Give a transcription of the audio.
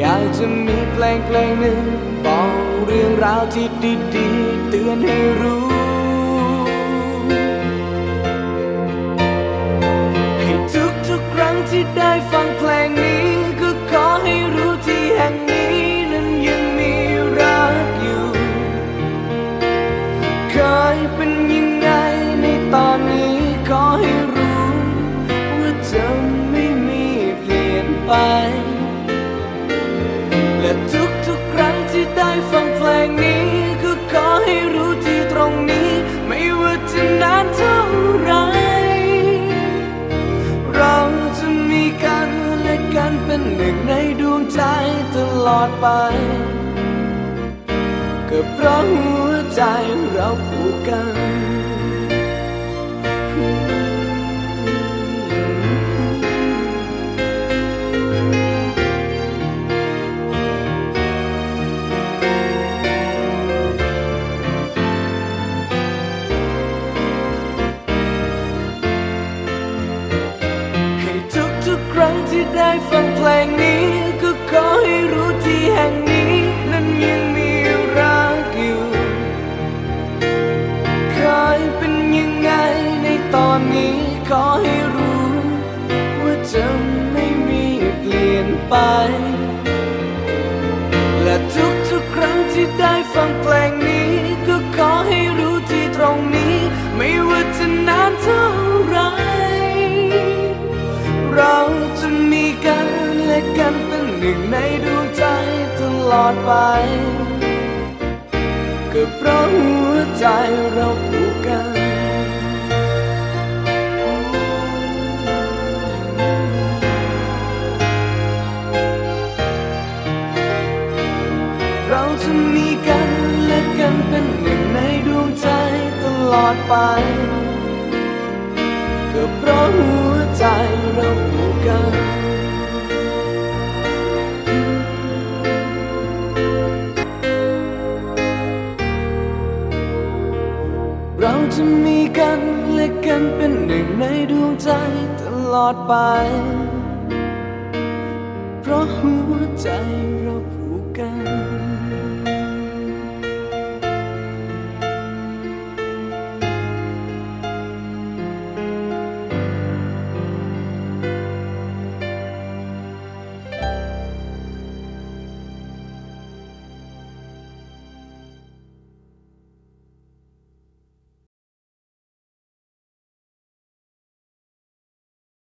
อยากจะมีเพลงเพลงหนึ่งบอกเรื่องราวที่ดีๆเตือนให้รู้่ในดวงใจตลอดไป ก็เพราะหัวใจเราผูกกัน รั้งที่ได้ฟังเพลงนี้ ก็ขอให้รู้ที่แห่งนี้ นั้นยังมีรักอยู่เคยเป็นยังไงในตอนนี้ ขอให้รู้ ว่าจะไม่มีเปลี่ยนไป และทุกๆครั้งที่ได้ฟังเพลง นหนึ่งในดวงใจตลอดไป ก็เพราะหัวใจเราผูกกันเราจะมีกันและกันเป็นหนึ่งในดวงใจตลอดไป ก็เพราะหัวใจเราผูกกัน จะมีกันและกันเป็นหนึ่งในดวงใจตลอดไป เพราะหัวใจเราผูกกัน